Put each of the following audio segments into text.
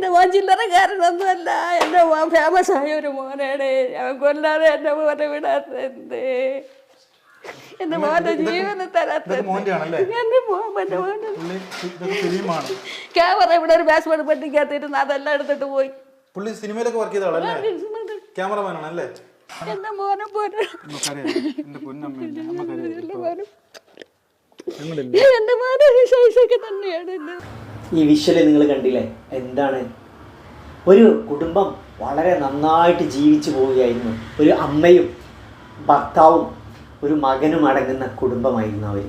എന്റെ മോൻ ചില്ലറക്കാരനൊന്നുമല്ല എന്റെ മോൻ ഫേമസ് ആയ ഒരു മോനാണ്. അവൻ കൊല്ലാതെ എന്റെ മോനെ വിടാത്തത് എന്റെ മോന്റെ ജീവനെ തരാത്ത എന്റെ മോൻ എന്റെ മോന്റെ ക്യാമറ ഇവിടെ ഒരു ബാസ്മെന്റ് പെട്ടിക്കകത്തിരുന്ന് അതെല്ലാം എടുത്തിട്ട് പോയി. പുള്ളി സിനിമയിലൊക്കെ വർക്ക് ചെയ്ത ആളല്ലേ? ക്യാമറമാനാണ് അല്ലേ? എന്റെ മോനെ പോലെ. എന്റെ മോനും തന്നെയാണ് എന്റെ ഈ വിഷ്വൽ നിങ്ങൾ കണ്ടില്ലേ? എന്താണ്? ഒരു കുടുംബം വളരെ നന്നായിട്ട് ജീവിച്ചു പോവുകയായിരുന്നു. ഒരു അമ്മയും ഭർത്താവും ഒരു മകനും അടങ്ങുന്ന കുടുംബമായിരുന്നു അവർ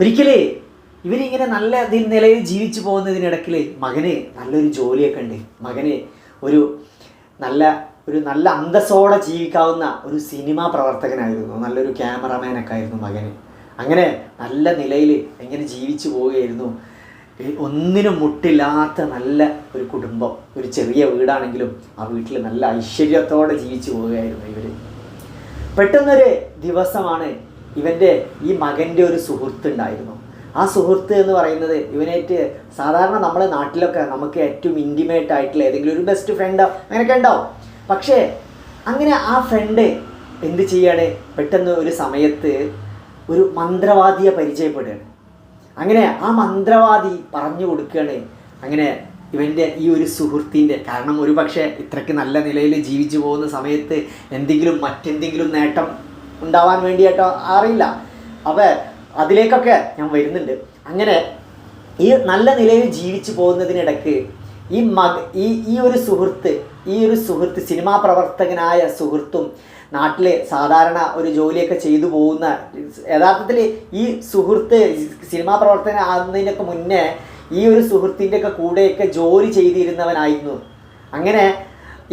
ഒരിക്കലേ ഇവരിങ്ങനെ നല്ല നിലയിൽ ജീവിച്ചു പോകുന്നതിനിടയ്ക്കിൽ മകന് നല്ലൊരു ജോലിയൊക്കെ ഉണ്ട്. മകന് ഒരു നല്ല ഒരു നല്ല അന്തസ്സോടെ ജീവിക്കാവുന്ന ഒരു സിനിമാ പ്രവർത്തകനായിരുന്നു. നല്ലൊരു ക്യാമറമാനൊക്കെ ആയിരുന്നു മകന്. അങ്ങനെ നല്ല നിലയിൽ എങ്ങനെ ജീവിച്ചു പോവുകയായിരുന്നു. ഒന്നിനും മുട്ടില്ലാത്ത നല്ല ഒരു കുടുംബം. ഒരു ചെറിയ വീടാണെങ്കിലും ആ വീട്ടിൽ നല്ല ഐശ്വര്യത്തോടെ ജീവിച്ചു പോവുകയായിരുന്നു ഇവർ പെട്ടെന്നൊരു ദിവസമാണ് ഇവന്റെ ഈ മകന്റെ ഒരു സുഹൃത്ത് ഉണ്ടായിരുന്നു. ആ സുഹൃത്ത് എന്ന് പറയുന്നത് ഇവനേറ്റ് സാധാരണ നമ്മളെ നാട്ടിലൊക്കെ നമുക്ക് ഏറ്റവും ഇന്റിമേറ്റ് ആയിട്ടുള്ള ഏതെങ്കിലും ഒരു ബെസ്റ്റ് ഫ്രണ്ടോ അങ്ങനെയൊക്കെ ഉണ്ടാവും പക്ഷേ അങ്ങനെ ആ ഫ്രണ്ട് എന്ത് ചെയ്യാണ്? പെട്ടെന്ന് ഒരു സമയത്ത് ഒരു മന്ത്രവാദിയെ പരിചയപ്പെടുകയാണ്. അങ്ങനെ ആ മന്ത്രവാദി പറഞ്ഞു കൊടുക്കുകയാണ്. അങ്ങനെ ഇവന്റെ ഈ ഒരു സുഹൃത്തിന്റെ കാരണം ഒരു പക്ഷേ ഇത്രയ്ക്ക് നല്ല നിലയിൽ ജീവിച്ചു പോകുന്ന സമയത്ത് എന്തെങ്കിലും മറ്റെന്തെങ്കിലും നേട്ടം ഉണ്ടാവാൻ വേണ്ടിയിട്ടോ അറിയില്ല. അപ്പോൾ അതിലേക്കൊക്കെ ഞാൻ വരുന്നുണ്ട്. അങ്ങനെ ഈ നല്ല നിലയിൽ ജീവിച്ചു പോകുന്നതിനിടയ്ക്ക് ഈ മക ഈ ഈ ഒരു സുഹൃത്ത് ഈ ഒരു സുഹൃത്ത് സിനിമാ പ്രവർത്തകനായ സുഹൃത്തും നാട്ടിൽ സാധാരണ ഒരു ജോലിയൊക്കെ ചെയ്തു പോകുന്ന യഥാർത്ഥത്തിൽ ഈ സുഹൃത്ത് സിനിമാ പ്രവർത്തനം ആകുന്നതിനൊക്കെ മുന്നേ ഈ ഒരു സുഹൃത്തിന്റെ ഒക്കെ കൂടെയൊക്കെ ജോലി ചെയ്തിരുന്നവനായിരുന്നു. അങ്ങനെ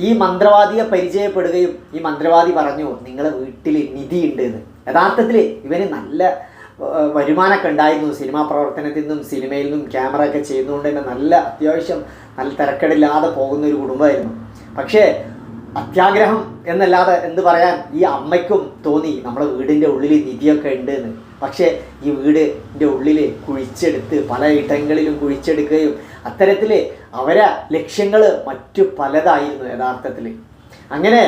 ഈ മന്ത്രവാദിയെ പരിചയപ്പെടുകയും ഈ മന്ത്രവാദി പറഞ്ഞു നിങ്ങളെ വീട്ടിൽ നിധി ഉണ്ട് എന്ന് യഥാർത്ഥത്തിൽ ഇവന് നല്ല വരുമാനമൊക്കെ ഉണ്ടായിരുന്നു. സിനിമാ പ്രവർത്തനത്തിൽ നിന്നും സിനിമയിൽ നിന്നും ക്യാമറ ഒക്കെ ചെയ്യുന്നതുകൊണ്ട് തന്നെ നല്ല അത്യാവശ്യം നല്ല തിരക്കടില്ലാതെ പോകുന്ന ഒരു കുടുംബമായിരുന്നു. പക്ഷേ അത്യാഗ്രഹം എന്നല്ലാതെ എന്ത് പറയാൻ ഈ അമ്മയ്ക്കും തോന്നി. നമ്മുടെ വീടിന്റെ ഉള്ളിൽ നിധിയൊക്കെ ഉണ്ട് എന്ന് പക്ഷേ ഈ വീടിന്റെ ഉള്ളിൽ കുഴിച്ചെടുത്ത് പല ഇടങ്ങളിലും കുഴിച്ചെടുക്കുകയും അത്തരത്തിൽ അവരെ ലക്ഷ്യങ്ങൾ മറ്റു പലതായിരുന്നു യഥാർത്ഥത്തിൽ അങ്ങനെ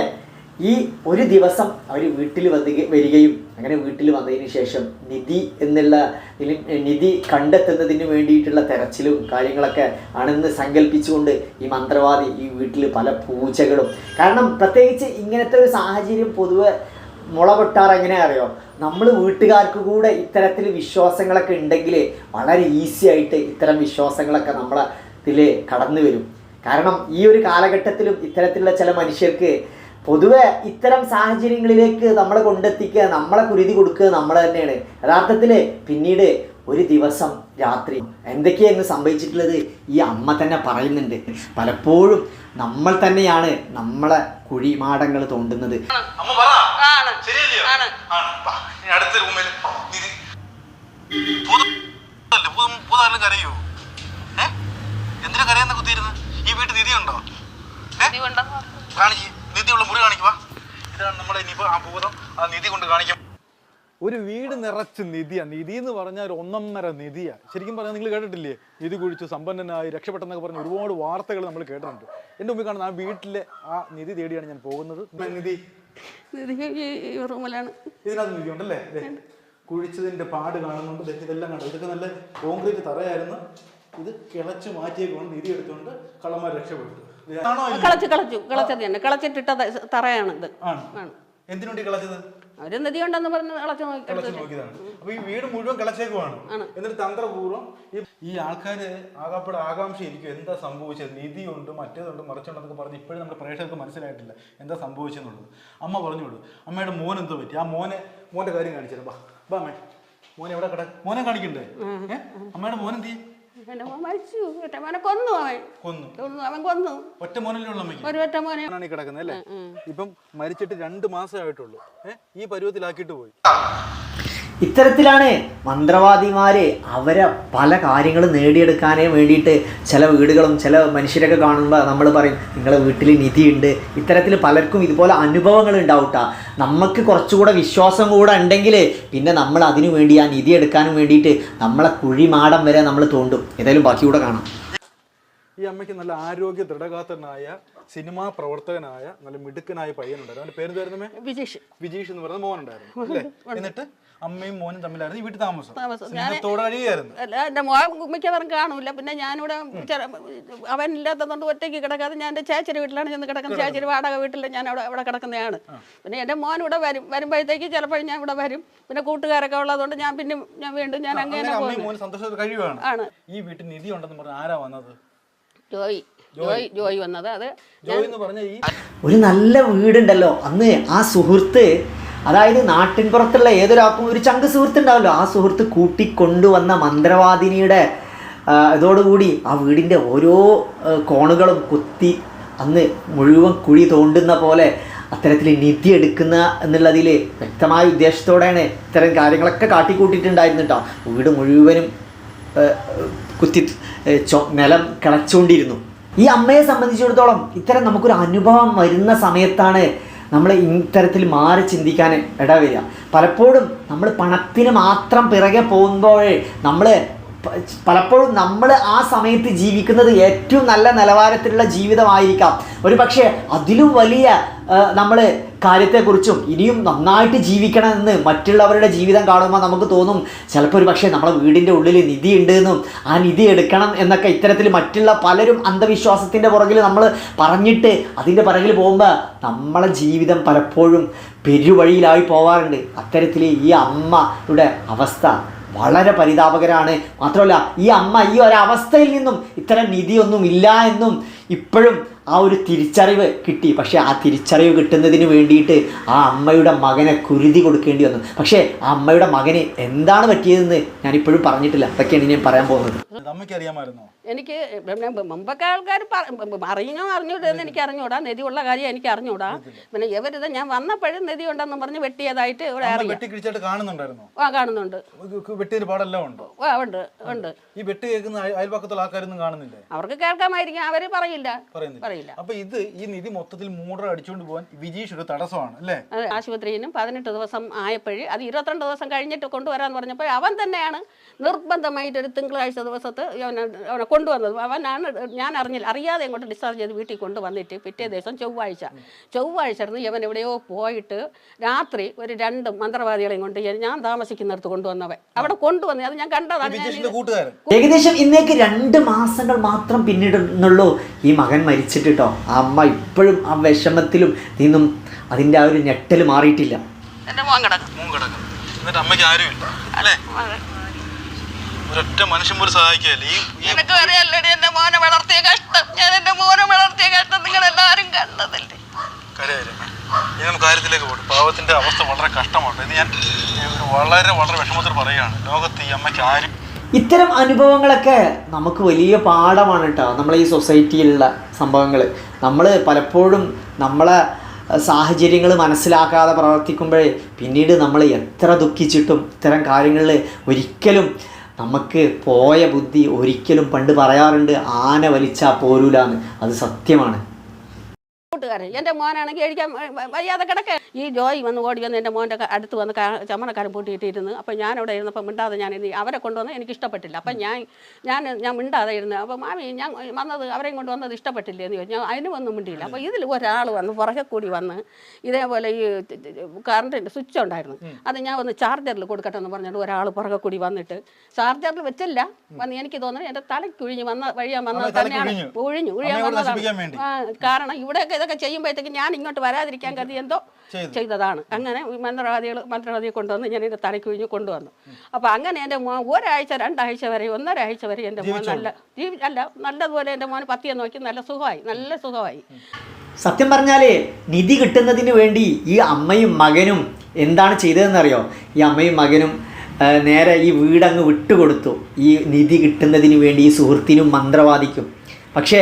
ഈ ഒരു ദിവസം അവർ വീട്ടിൽ വന്ന് വരികയും അങ്ങനെ വീട്ടിൽ വന്നതിന് ശേഷം നിധി എന്നുള്ള നിധി കണ്ടെത്തുന്നതിന് വേണ്ടിയിട്ടുള്ള തെരച്ചിലും കാര്യങ്ങളൊക്കെ ആണെന്ന് സങ്കല്പിച്ചുകൊണ്ട് ഈ മന്ത്രവാദി ഈ വീട്ടിൽ പല പൂജകളും. കാരണം പ്രത്യേകിച്ച് ഇങ്ങനത്തെ ഒരു സാഹചര്യം പൊതുവെ മുളപൊട്ടാർ എങ്ങനെ അറിയോ? നമ്മൾ വീട്ടുകാർക്ക് കൂടെ ഇത്തരത്തിൽ വിശ്വാസങ്ങളൊക്കെ ഉണ്ടെങ്കിൽ വളരെ ഈസി ആയിട്ട് ഇത്തരം വിശ്വാസങ്ങളൊക്കെ നമ്മളെ ഇതിൽ കടന്നു വരും. കാരണം ഈ ഒരു കാലഘട്ടത്തിലും ഇത്തരത്തിലുള്ള ചില മനുഷ്യർക്ക് പൊതുവെ ഇത്തരം സാഹചര്യങ്ങളിലേക്ക് നമ്മളെ കൊണ്ടെത്തിക്കുക നമ്മളെ കുരുതി കൊടുക്കുക നമ്മൾ തന്നെയാണ്. യഥാർത്ഥത്തിൽ പിന്നീട് ഒരു ദിവസം രാത്രി എന്തൊക്കെയാണ് സംഭവിച്ചിട്ടുള്ളത്? ഈ അമ്മ തന്നെ പറയുന്നുണ്ട്. പലപ്പോഴും നമ്മൾ തന്നെയാണ് നമ്മളെ കുഴിമാടങ്ങൾ തോണ്ടുന്നത്. എന്തിനാ കരയെന്ന് കുത്തിയിരുന്ന്? ഈ വീട്ടിൽ നിധി ഉണ്ടോ കാണിക്ക്. നിധിയുള്ള മുറി കാണിക്കുക ഇതാണ് നമ്മുടെ ഇനിയിപ്പോ ആ ഭൂതം. ആ നിധി കൊണ്ട് കാണിക്കും. ഒരു വീട് നിറച്ച് നിധിയാ. നിധി എന്ന് പറഞ്ഞാൽ ഒരു ഒന്നൊന്നര നിധിയാ. ശരിക്കും പറഞ്ഞാൽ നിങ്ങൾ കേട്ടിട്ടില്ലേ? നിധി കുഴിച്ചു സമ്പന്നനായി രക്ഷപ്പെട്ടെന്നൊക്കെ പറഞ്ഞ് ഒരുപാട് വാർത്തകൾ നമ്മൾ കേട്ടിട്ടുണ്ട്. എന്റെ മുമ്പിൽ കാണുന്ന ആ വീട്ടിലെ ആ നിധി തേടിയാണ് ഞാൻ പോകുന്നത്. നിധി? ഇത് ഈ ഈ റൂമിലാണ്. ഇതിനകത്ത് നിധി ഉണ്ടല്ലേ? ദേ, കുഴിച്ചതിന്റെ പാട് കാണുന്നുണ്ട്. ഇതെല്ലാം കണ്ടു? ഇതൊക്കെ നല്ല കോൺക്രീറ്റ് തറയായിരുന്നു. ഇത് കിളച്ച് മാറ്റിയേക്കൊണ്ട് നിധി എടുത്തുകൊണ്ട് കള്ളന്മാർ രക്ഷപ്പെട്ടു? കളച്ച് കളച്ചു കളച്ചത് തന്നെ. കളച്ചിട്ടിട്ട തറയാണ് ഇത്. എന്തിനുണ്ടി കളച്ചത്? അവർ നദി ഉണ്ടെന്ന് പറഞ്ഞ് കളച്ചു നോക്കി കിളച്ച് നോക്കിയതാണ്. അപ്പൊ ഈ വീട് മുഴുവൻ കിളച്ചേക്കുവാണ്. എന്നിട്ട് തന്ത്രപൂർവം ഈ ആൾക്കാര് ആകാപ്പെട ആകാംക്ഷ ഇരിക്കും എന്താ സംഭവിച്ചത്? നിധിയുണ്ട് മറ്റേതുണ്ട് മറിച്ചുണ്ടെന്നൊക്കെ പറഞ്ഞ് ഇപ്പോഴും നമ്മുടെ പ്രേക്ഷകർക്ക് മനസ്സിലായിട്ടില്ല. എന്താ സംഭവിച്ചെന്നുള്ളത്. അമ്മ പറഞ്ഞു വിടും. അമ്മയുടെ മോൻ എന്തോ പറ്റി? ആ മോനെ മോന്റെ കാര്യം കാണിച്ചു ബാ ബാ അമ്മേ. മോനെ എവിടെ കിട? മോനെ കാണിക്കണ്ടേ? അമ്മയുടെ മോൻ എന്ത് ചെയ്യും? എന്റെ മോൻ മരിച്ചു. ഒറ്റ മോനെ കൊന്നു അവൻ. കൊന്നു. കൊന്നു. അവൻ കൊന്നു. ഒറ്റ മോനല്ലേ ഉള്ള ഒരു ഒറ്റ മോനെ. ആണ് ഈ കിടക്കുന്നത് അല്ലേ? ഇപ്പം മരിച്ചിട്ട് രണ്ട് മാസമായിട്ടുള്ളൂ ഏഹ് ഈ പരുവത്തിലാക്കിയിട്ട് പോയി. ഇത്തരത്തിലാണ് മന്ത്രവാദിമാരെ അവരെ പല കാര്യങ്ങളും നേടിയെടുക്കാനേ വേണ്ടിയിട്ട് ചില വീടുകളും ചില മനുഷ്യരൊക്കെ കാണുമ്പോൾ നമ്മൾ പറയും നിങ്ങളെ വീട്ടിൽ നിധിയുണ്ട്. ഇത്തരത്തിൽ പലർക്കും ഇതുപോലെ അനുഭവങ്ങൾ ഉണ്ടാവട്ട. നമുക്ക് കുറച്ചുകൂടെ വിശ്വാസം കൂടെ ഉണ്ടെങ്കിൽ പിന്നെ നമ്മൾ അതിനു വേണ്ടി ആ നിധി എടുക്കാനും വേണ്ടിയിട്ട് നമ്മളെ കുഴിമാടം വരെ നമ്മൾ തോണ്ടും. ഏതായാലും ബാക്കി കൂടെ കാണാം. ഈ അമ്മയ്ക്ക് നല്ല ആരോഗ്യ ദൃഢഗാത്രനായ സിനിമാ പ്രവർത്തകനായ നല്ല മിടുക്കനായ പയ്യനുണ്ടായിരുന്നു അവന്റെ പേര് എന്തായിരുന്നു വിജീഷ്. വിജീഷ് എന്ന് പറയുന്ന മോനുണ്ടായിരുന്നു എന്നിട്ട്? അമ്മയും മോനും തമ്മിലായിരുന്നു ഈ വീട്ടിൽ താമസം. എന്റെ സ്നേഹത്തോടെ അല്ല എന്റെ മോൻ മിക്കവാറും കാണൂല. പിന്നെ ഞാനിവിടെ അവൻ ഇല്ലാത്തതുകൊണ്ട് ഒറ്റയ്ക്ക് കിടക്കാതെ ഞാൻ എന്റെ ചേച്ചിയുടെ വീട്ടിലാണ് ചെന്ന് കിടക്കുന്നത്. ചേച്ചിയുടെ വാടക വീട്ടിൽ ഞാൻ അവിടെ അവിടെ കിടക്കുന്നതാണ്. പിന്നെ എന്റെ മോൻ ഇവിടെ വരും വരുമ്പോഴത്തേക്ക് ചിലപ്പോൾ ഞാൻ ഇവിടെ വരും. പിന്നെ കൂട്ടുകാരൊക്കെ ഉള്ളതുകൊണ്ട് ഞാൻ പിന്നെ ഞാൻ വീണ്ടും ഞാൻ അങ്ങനെ ആണ്. ഈ വീട്ടിൽ നിധി ഉണ്ടെന്ന് പറഞ്ഞ ആരാ വന്നത്? ജോയി. ജോയി. ജോയി വന്നത്. അത് ജോയ് എന്ന് പറഞ്ഞ ഈ ഒരു നല്ല വീടുണ്ടല്ലോ. അന്ന് ആ സുഹൃത്ത് അതായത് നാട്ടിൻ പുറത്തുള്ള ഏതൊരാൾക്കും ഒരു ചങ്ക് സുഹൃത്ത് ഉണ്ടാവല്ലോ ആ സുഹൃത്ത് കൂട്ടിക്കൊണ്ടുവന്ന മന്ത്രവാദിനിയുടെ ഇതോടുകൂടി ആ വീടിന്റെ ഓരോ കോണുകളും കുത്തി അന്ന് മുഴുവൻ കുഴി തോണ്ടുന്ന പോലെ അത്തരത്തിൽ നിധി എടുക്കുന്ന എന്നുള്ളതിൽ വ്യക്തമായ ഉദ്ദേശത്തോടെയാണ് ഇത്തരം കാര്യങ്ങളൊക്കെ കാട്ടിക്കൂട്ടിയിട്ടുണ്ടായിരുന്നു കേട്ടോ വീട് മുഴുവനും കുത്തി നിലം കിളച്ചുകൊണ്ടിരുന്നു ഈ അമ്മയെ സംബന്ധിച്ചിടത്തോളം ഇത്തരം നമുക്കൊരു അനുഭവം വരുന്ന സമയത്താണ് നമ്മൾ ഇത്തരത്തിൽ മാറി ചിന്തിക്കാൻ ഇടവരിക പലപ്പോഴും നമ്മൾ പണത്തിന് മാത്രം പിറകെ പോകുമ്പോഴേ നമ്മൾ പലപ്പോഴും നമ്മൾ ആ സമയത്ത് ജീവിക്കുന്നത് ഏറ്റവും നല്ല നിലവാരത്തിലുള്ള ജീവിതമായിരിക്കാം. ഒരു പക്ഷേ അതിലും വലിയ നമ്മൾ കാര്യത്തെക്കുറിച്ചും ഇനിയും നന്നായിട്ട് ജീവിക്കണമെന്ന് മറ്റുള്ളവരുടെ ജീവിതം കാണുമ്പോൾ നമുക്ക് തോന്നും ചിലപ്പോൾ ഒരു പക്ഷേ നമ്മളെ വീടിന്റെ ഉള്ളിൽ നിധി ഉണ്ട് എന്നും ആ നിധി എടുക്കണം എന്നൊക്കെ ഇത്തരത്തിൽ മറ്റുള്ള പലരും അന്ധവിശ്വാസത്തിന്റെ പുറകിൽ നമ്മൾ പറഞ്ഞിട്ട് അതിന്റെ പുറകിൽ പോകുമ്പോൾ നമ്മളെ ജീവിതം പലപ്പോഴും പെരുവഴിയിലായി പോവാറുണ്ട്. അത്തരത്തിൽ ഈ അമ്മയുടെ അവസ്ഥ വളരെ പരിതാപകരമാണ് മാത്രമല്ല ഈ അമ്മ ഈ ഒരവസ്ഥയിൽ നിന്നും ഇത്തരം നിധിയൊന്നും ഇല്ല എന്നും ഇപ്പോഴും ആ ഒരു തിരിച്ചറിവ് കിട്ടി. പക്ഷേ ആ തിരിച്ചറിവ് കിട്ടുന്നതിന് വേണ്ടിയിട്ട് ആ അമ്മയുടെ മകനെ കുരുതി കൊടുക്കേണ്ടി വന്നു. പക്ഷേ ആ അമ്മയുടെ മകന് എന്താണ് പറ്റിയതെന്ന് ഞാനിപ്പോഴും പറഞ്ഞിട്ടില്ല. അതൊക്കെയാണ് ഞാൻ പറയാൻ പോകുന്നത്. എനിക്ക് മുമ്പൊക്കെ ആൾക്കാർ അറിഞ്ഞോ അറിഞ്ഞൂടെന്ന് എനിക്ക് അറിഞ്ഞൂടാ. നിധിയുള്ള കാര്യം എനിക്ക് അറിഞ്ഞൂടാ. പിന്നെ ഇവരിത് ഞാൻ വന്നപ്പോഴും നദി ഉണ്ടെന്ന് പറഞ്ഞ് വെട്ടിയതായിട്ട് ഇവിടെ അറിയാം. കാണുന്നുണ്ടായിരുന്നോ? ആ കാണുന്നുണ്ട്. വെട്ടിയൊരു പാടെല്ലാം ഉണ്ട്? ആ ഉണ്ട് ഉണ്ട്. ഈ വെട്ട് കേൾക്കുന്ന അയ- അയൽപക്കത്തുള്ള ആൾക്കാരൊന്നും കാണുന്നില്ലേ? അവർക്ക് കേൾക്കാമായിരിക്കും. അവർ പറയില്ല. പറയുന്നില്ല. പറയില്ല അപ്പൊ ഇത് ഈ നിധി മൊത്തത്തിൽ മൂടർ അടിച്ചുകൊണ്ട് പോകാൻ വിജീഷ് ഒരു തടസ്സമാണ് അല്ലേ? ആശുപത്രിയിലും പതിനെട്ട് ദിവസം ആയപ്പോഴേ അത് ഇരുപത്തിരണ്ട് ദിവസം കഴിഞ്ഞിട്ട് കൊണ്ടുവരാന്ന് പറഞ്ഞപ്പോൾ അവൻ തന്നെയാണ് നിർബന്ധമായിട്ട് ഒരു തിങ്കളാഴ്ച ദിവസത്ത് അവനെ അവനെ കൊണ്ടുവന്നത്. അവനാണ് ഞാൻ അറിഞ്ഞില്ല അറിയാതെ ഇങ്ങോട്ട് ഡിസ്ചാർജ് ചെയ്ത് വീട്ടിൽ കൊണ്ടുവന്നിട്ട് പിറ്റേ ദിവസം ചൊവ്വാഴ്ച ചൊവ്വാഴ്ച ഇരുന്ന് ഇവൻ എവിടെയോ പോയിട്ട് രാത്രി ഒരു രണ്ട് മന്ത്രവാദികളെയും കൊണ്ട് ഞാൻ താമസിക്കുന്നിടത്ത് കൊണ്ടുവന്നവൻ. അവിടെ കൊണ്ടുവന്ന അത് ഞാൻ കണ്ടതാണ്. ഏകദേശം ഇന്നേക്ക് രണ്ട് മാസങ്ങൾ മാത്രം പിന്നിടുന്നുള്ളൂ ഈ മകൻ മരിച്ചിട്ട് കേട്ടോ ആ അമ്മ ഇപ്പോഴും ആ വിഷമത്തിലും നിന്നും അതിന്റെ ആ ഒരു ഞെട്ടൽ മാറിയിട്ടില്ല. എന്റെ മോൻ കിടക്കും. മൂന്ന് കിടക്കുന്നു എന്നിട്ട് അമ്മയ്ക്ക് ആരുമില്ല. അല്ലേ? ഒരൊറ്റ മനുഷ്യൻ പോലും സഹായിക്കുകയല്ലേ? ഈ ഈ നിനക്ക് അറിയാലടി എന്റെ മോനെ വളർത്തിയ കഷ്ടം. ഞാൻ എന്റെ മോനെ വളർത്തിയ കഷ്ടം നിങ്ങളെല്ലാവരും കണ്ടതല്ലേ? കരയായിരുന്നു ഇനി നമുക്ക് കാര്യത്തിലേക്ക് പോട്ടെ. പാവത്തിന്റെ അവസ്ഥ വളരെ കഷ്ടമാണ്. ഇത് ഞാൻ വളരെ വളരെ വിഷമത്തിൽ പറയുകയാണ്. ലോകത്ത് ഈ അമ്മയ്ക്ക് ആരും ഇത്തരം അനുഭവങ്ങളൊക്കെ നമുക്ക് വലിയ പാഠമാണ് കേട്ടോ നമ്മളെ ഈ സൊസൈറ്റിയിലുള്ള സംഭവങ്ങൾ നമ്മൾ പലപ്പോഴും നമ്മളെ സാഹചര്യങ്ങൾ മനസ്സിലാക്കാതെ പ്രവർത്തിക്കുമ്പോഴേ പിന്നീട് നമ്മൾ എത്ര ദുഃഖിച്ചിട്ടും ഇത്തരം കാര്യങ്ങളിൽ ഒരിക്കലും നമുക്ക് പോയ ബുദ്ധി ഒരിക്കലും പണ്ട് പറയാറുണ്ട് ആന വലിച്ചാൽ പോരൂലാന്ന്. അത് സത്യമാണ്. കൂട്ടുകാരൻ. എന്റെ മോനാണെങ്കിൽ കഴിക്കാൻ വയ്യാതെ കിടക്ക. ഈ ജോയി വന്ന് ഓടി വന്ന് എന്റെ മോന്റെ അടുത്ത് വന്ന് ചമനക്കാരൻ ചമ്മണക്കാരൻ പൂട്ടിയിട്ടിരുന്ന്. അപ്പം ഞാൻ അവിടെ ഇരുന്നപ്പോൾ മിണ്ടാതെ ഞാൻ ഇനി അവരെ കൊണ്ടുവന്ന് എനിക്ക് ഇഷ്ടപ്പെട്ടില്ല. അപ്പം ഞാൻ ഞാൻ ഞാൻ മിണ്ടാതെ ഇരുന്നു അപ്പം മാമി ഞാൻ വന്നത് അവരെയും കൊണ്ട് വന്നത് ഇഷ്ടപ്പെട്ടില്ലേ? എന്ന് ചോദിച്ചു. ഞാൻ അതിനും ഒന്നും മിണ്ടിയില്ല. അപ്പോൾ ഇതിൽ ഒരാൾ വന്ന് പുറകെ കൂടി വന്ന് ഇതേപോലെ ഈ കറണ്ടിന്റെ സ്വിച്ച് ഉണ്ടായിരുന്നു. അത് ഞാൻ ഒന്ന് ചാർജറിൽ കൊടുക്കട്ടെ എന്ന് പറഞ്ഞിട്ട് ഒരാൾ പുറകെ കൂടി വന്നിട്ട് ചാർജറിൽ വെച്ചില്ല. വന്ന് എനിക്ക് തോന്നുന്നു എന്റെ തലക്കുഴിഞ്ഞ് വന്ന വഴിയാൻ വന്നത് തന്നെയാണ്. ഒഴിഞ്ഞു. ഒഴിയാൻ വന്നതാണ്. കാരണം ഇവിടെയൊക്കെ ഇതൊക്കെ ചെയ്യുമ്പോഴത്തേക്ക് ഞാൻ ഇങ്ങോട്ട് വരാതിരിക്കാൻ കരുതി എന്തോ. ചെയ്തതാണ്. അങ്ങനെ മന്ത്രവാദികൾ മന്ത്രവാദിയെ കൊണ്ടുവന്ന് ഞാൻ എന്റെ തലയ്ക്ക് കുഴിഞ്ഞ് കൊണ്ടുവന്നു. അപ്പോൾ അങ്ങനെ എന്റെ മോൻ ഒരാഴ്ച രണ്ടാഴ്ച വരെ ഒന്നരാഴ്ച വരെ എന്റെ മോൻ നല്ല ജീവി അല്ല നല്ലതുപോലെ എന്റെ മോൻ പത്തിയെ നോക്കി നല്ല സുഖമായി നല്ല സുഖമായി. സത്യം പറഞ്ഞാലേ നിധി കിട്ടുന്നതിന് വേണ്ടി ഈ അമ്മയും മകനും എന്താണ് ചെയ്തതെന്നറിയോ? ഈ അമ്മയും മകനും നേരെ ഈ വീടങ്ങ് വിട്ടുകൊടുത്തു. ഈ നിധി കിട്ടുന്നതിന് വേണ്ടി ഈ സുഹൃത്തിനും മന്ത്രവാദിക്കും. പക്ഷേ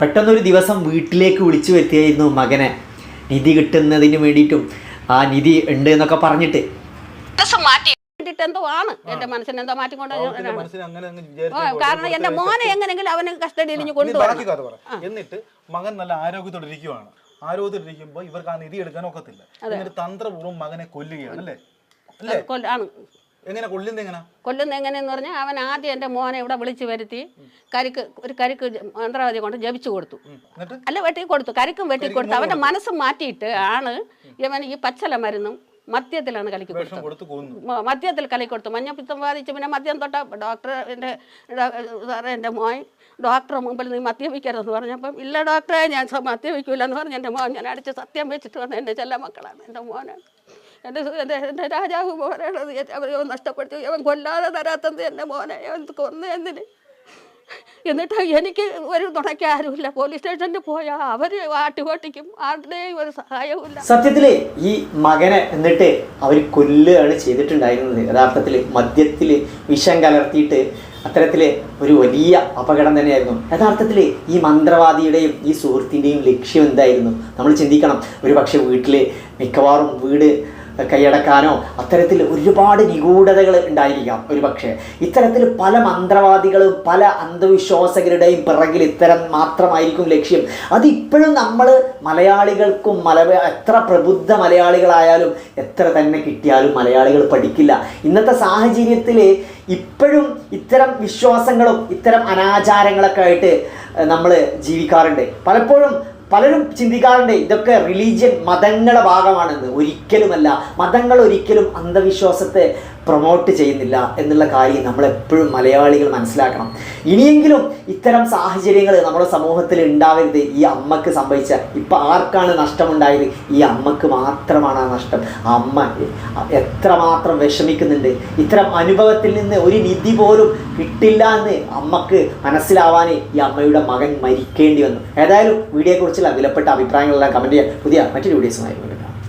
പെട്ടെന്നൊരു ദിവസം വീട്ടിലേക്ക് വിളിച്ചു വരുത്തിയായിരുന്നു മകനെ. നിധി കിട്ടുന്നതിന് വേണ്ടിയിട്ടും ആ നിധി ഉണ്ട് എന്നൊക്കെ പറഞ്ഞിട്ട്. മാറ്റി. എന്തോ ആണ്. എന്റെ മനസ്സിന് എന്തോ മാറ്റിക്കൊണ്ട് കാരണം എന്റെ മോനെ എങ്ങനെയെങ്കിലും അവന് കസ്റ്റഡിയിൽ ഇഞ്ഞ് ബാക്കി കഥ പറ. എന്നിട്ട് മകൻ നല്ല ആരോഗ്യത്തോടെ ഇരിക്കുവാണ്. ആരോഗ്യത്തോടെ ഇരിക്കുമ്പോൾ ഇവർക്ക് ആ നിധി എടുക്കാൻ ഒക്കത്തില്ല. എന്നിട്ട് തന്ത്രപൂർവം മകനെ കൊല്ലുകയാണ് അല്ലേ? ആണ്. എങ്ങനെ കൊല്ലുന്നത് എങ്ങനെ? കൊല്ലുന്ന എങ്ങനെയെന്ന് പറഞ്ഞാൽ അവൻ ആദ്യം എന്റെ മോനെ ഇവിടെ വിളിച്ചു വരുത്തി കരിക്ക് ഒരു കരിക്ക് മന്ത്രവാദി കൊണ്ട് ജപിച്ചു കൊടുത്തു. അല്ല വെട്ടി കൊടുത്തു. കരിക്കും വെട്ടി കൊടുത്തു. അവന്റെ മനസ്സ് മാറ്റിയിട്ട് ആണ് ഇവൻ ഈ പച്ചല മരുന്നും മദ്യത്തിലാണ് കലക്കി കൊടുത്തത്. മദ്യത്തിൽ കലക്കി കൊടുത്തു. മഞ്ഞപ്പിത്തം ബാധിച്ച് പിന്നെ മദ്യം തൊട്ട ഡോക്ടർ എന്റെ സാറേ എന്റെ മോൻ ഡോക്ടറെ മുമ്പിൽ നീ മദ്യം വയ്ക്കരുതെന്ന് പറഞ്ഞപ്പം ഇല്ല ഡോക്ടറെ ഞാൻ മദ്യം വയ്ക്കൂലെന്ന് എന്ന് പറഞ്ഞ് എന്റെ മോൻ ഞാൻ അടിച്ച് സത്യം വെച്ചിട്ട് വന്ന എന്റെ ചെല്ല മക്കളാണ് എന്റെ മോനാണ് എന്റെ എന്റെ രാജാവ് മോനാണത് അവരെ നഷ്ടപ്പെടുത്തി. അവൻ കൊല്ലാതെ തരാത്തത് എന്റെ മോനെ. അവൻ കൊന്നു എന്തിന്? എന്നിട്ട് എനിക്ക് ഒരു തുണയ്ക്ക് പോലീസ് സ്റ്റേഷനിൽ പോയാൽ അവർ ആട്ടുപാട്ടിക്കും. ആരുടെയും ഒരു സഹായവും സത്യത്തിൽ ഈ മകനെ എന്നിട്ട് അവർ കൊല്ലുകയാണ് ചെയ്തിട്ടുണ്ടായിരുന്നത്. യഥാർത്ഥത്തിൽ മദ്യത്തിൽ വിഷം കലർത്തിയിട്ട് അത്തരത്തിൽ ഒരു വലിയ അപകടം തന്നെയായിരുന്നു. യഥാർത്ഥത്തിൽ ഈ മന്ത്രവാദിയുടെയും ഈ സുഹൃത്തിന്റെയും ലക്ഷ്യം എന്തായിരുന്നു? നമ്മൾ ചിന്തിക്കണം. ഒരു പക്ഷേ വീട്ടിൽ മിക്കവാറും വീട് കൈയടക്കാനോ അത്തരത്തിൽ ഒരുപാട് നിഗൂഢതകൾ ഉണ്ടായിരിക്കാം. ഒരു പക്ഷേ ഇത്തരത്തിൽ പല മന്ത്രവാദികളും പല അന്ധവിശ്വാസകരുടെയും പിറകിൽ ഇത്തരം മാത്രമായിരിക്കും ലക്ഷ്യം. അതിപ്പോഴും നമ്മൾ മലയാളികൾക്കും മല എത്ര പ്രബുദ്ധ മലയാളികളായാലും എത്ര തന്നെ കിട്ടിയാലും മലയാളികൾ പഠിക്കില്ല. ഇന്നത്തെ സാഹചര്യത്തിൽ ഇപ്പോഴും ഇത്തരം വിശ്വാസങ്ങളും ഇത്തരം അനാചാരങ്ങളൊക്കെ ആയിട്ട് നമ്മൾ ജീവിക്കാറുണ്ട്. പലപ്പോഴും പലരും ചിന്തിക്കാറുണ്ട് ഇതൊക്കെ റിലീജിയൻ മതങ്ങളുടെ ഭാഗമാണെന്ന്. ഒരിക്കലുമല്ല. മതങ്ങൾ ഒരിക്കലും അന്ധവിശ്വാസത്തെ പ്രൊമോട്ട് ചെയ്യുന്നില്ല എന്നുള്ള കാര്യം നമ്മളെപ്പോഴും മലയാളികൾ മനസ്സിലാക്കണം. ഇനിയെങ്കിലും ഇത്തരം സാഹചര്യങ്ങൾ നമ്മുടെ സമൂഹത്തിൽ ഉണ്ടാവരുത്. ഈ അമ്മയ്ക്ക് സംഭവിച്ച ഇപ്പം ആർക്കാണ് നഷ്ടമുണ്ടായത്? ഈ അമ്മയ്ക്ക് മാത്രമാണ് ആ നഷ്ടം. അമ്മ എത്രമാത്രം വിഷമിക്കുന്നുണ്ട്. ഇത്തരം അനുഭവത്തിൽ നിന്ന് ഒരു നിധി പോലും കിട്ടില്ല എന്ന് അമ്മയ്ക്ക് മനസ്സിലാവാൻ ഈ അമ്മയുടെ മകൻ മരിക്കേണ്ടി വന്നു. ഏതായാലും വീഡിയോയെക്കുറിച്ചുള്ള വിലപ്പെട്ട അഭിപ്രായങ്ങളെല്ലാം കമന്റ് ചെയ്യാം. പുതിയ മറ്റൊരു വീഡിയോസുമായി